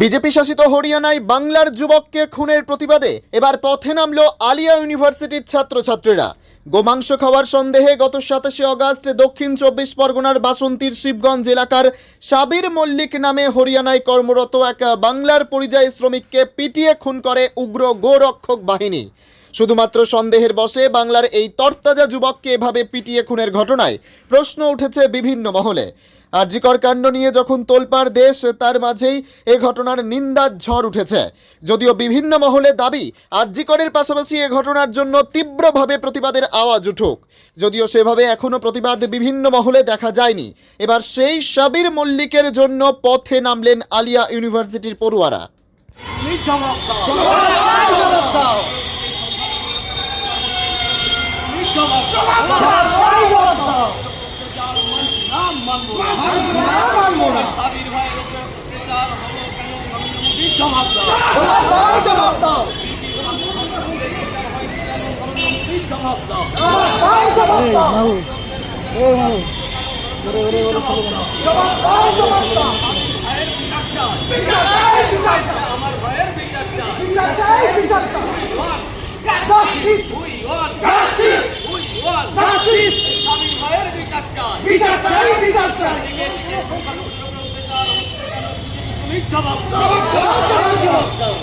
BJP শাসিত হরিয়ানায় বাংলার যুবককে খুনের প্রতিবাদে এবার পথে নামল আলিয়া ইউনিভার্সিটির ছাত্রছাত্রীরা। গোমাংস খাওয়ার সন্দেহে গত সাতাশে অগাস্ট দক্ষিণ চব্বিশ পরগনার বাসন্তীর শিবগঞ্জ এলাকার সাবির মল্লিক নামে হরিয়ানায় কর্মরত এক বাংলার পরিযায়ী শ্রমিককে পিটিয়ে খুন করে উগ্র গোরক্ষক বাহিনী। শুধুমাত্র সন্দেহের বশে বাংলার এই তরতাজা যুবককে এভাবে পিটিয়ে খুনের ঘটনায় প্রশ্ন উঠেছে বিভিন্ন মহলে। আরজিকর কাণ্ড নিয়ে যখন তোলপাড় দেশ, তার মাঝেই এ ঘটনার নিন্দার ঝড় উঠেছে। যদিও বিভিন্ন মহলে দাবি, আরজিকরের পাশাপাশি এ ঘটনার জন্য তীব্রভাবে প্রতিবাদের আওয়াজ উঠুক। যদিও সেভাবে এখনও প্রতিবাদ বিভিন্ন মহলে দেখা যায়নি। এবার সেই সাবির মল্লিকের জন্য পথে নামলেন আলিয়া ইউনিভার্সিটির পড়ুয়ারা। Justice! বিচার চাই বিচার চাই। জবাব দাও জবাব দাও।